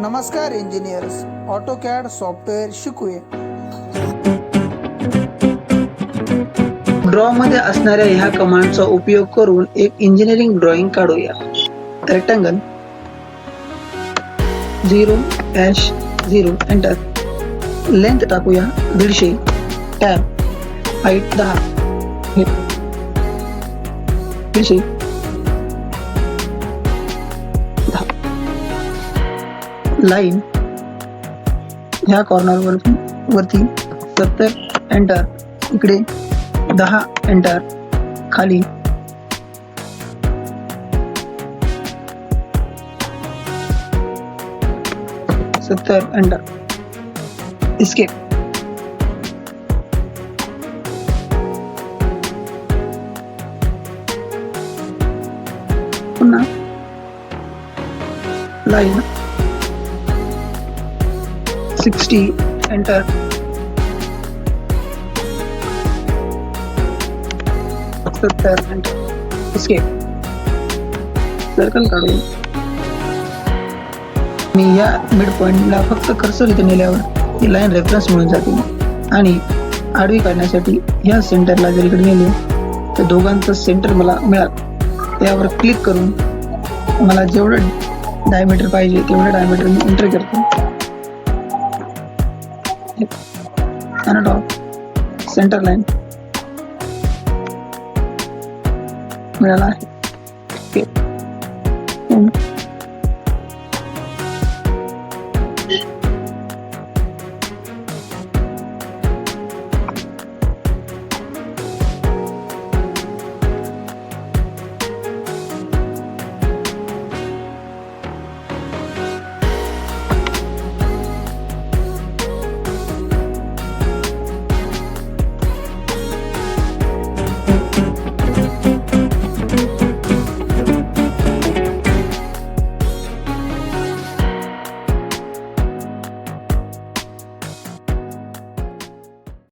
नमस्कार engineers AutoCAD software शिकूया. Draw मध्ये असणाऱ्या ह्या कमांडचा उपयोग करून एक इंजिनिअरिंग ड्रॉइंग काढूया. Rectangle zero dash zero enter length टाकूया दीडशे. टॅब हाईट दहा. दीडशे. लाईन ह्या कॉर्नर वरती वरती सत्तर एंटर इकडे दहा एंटर खाली. सत्तर एंटर इस्केप पुन्हा. लाईन. सिक्स्टी एंटर सत्तर एंटर इस्केप सर्कल काढून मी या मिड पॉइंटला फक्त कर्सर इथे नेल्यावर ही लाईन रेफरन्स मिळून जाते. आणि आडवी काढण्यासाठी ह्या सेंटरला जर इकडे नेले तर दोघांचं सेंटर मला मिळाल. त्यावर क्लिक करून मला जेवढं डायमीटर पाहिजे तेवढं डायमीटर मी एंटर करतो. आणि टॉप सेंटर लाईन मिळाला आहे ओके. हम्म.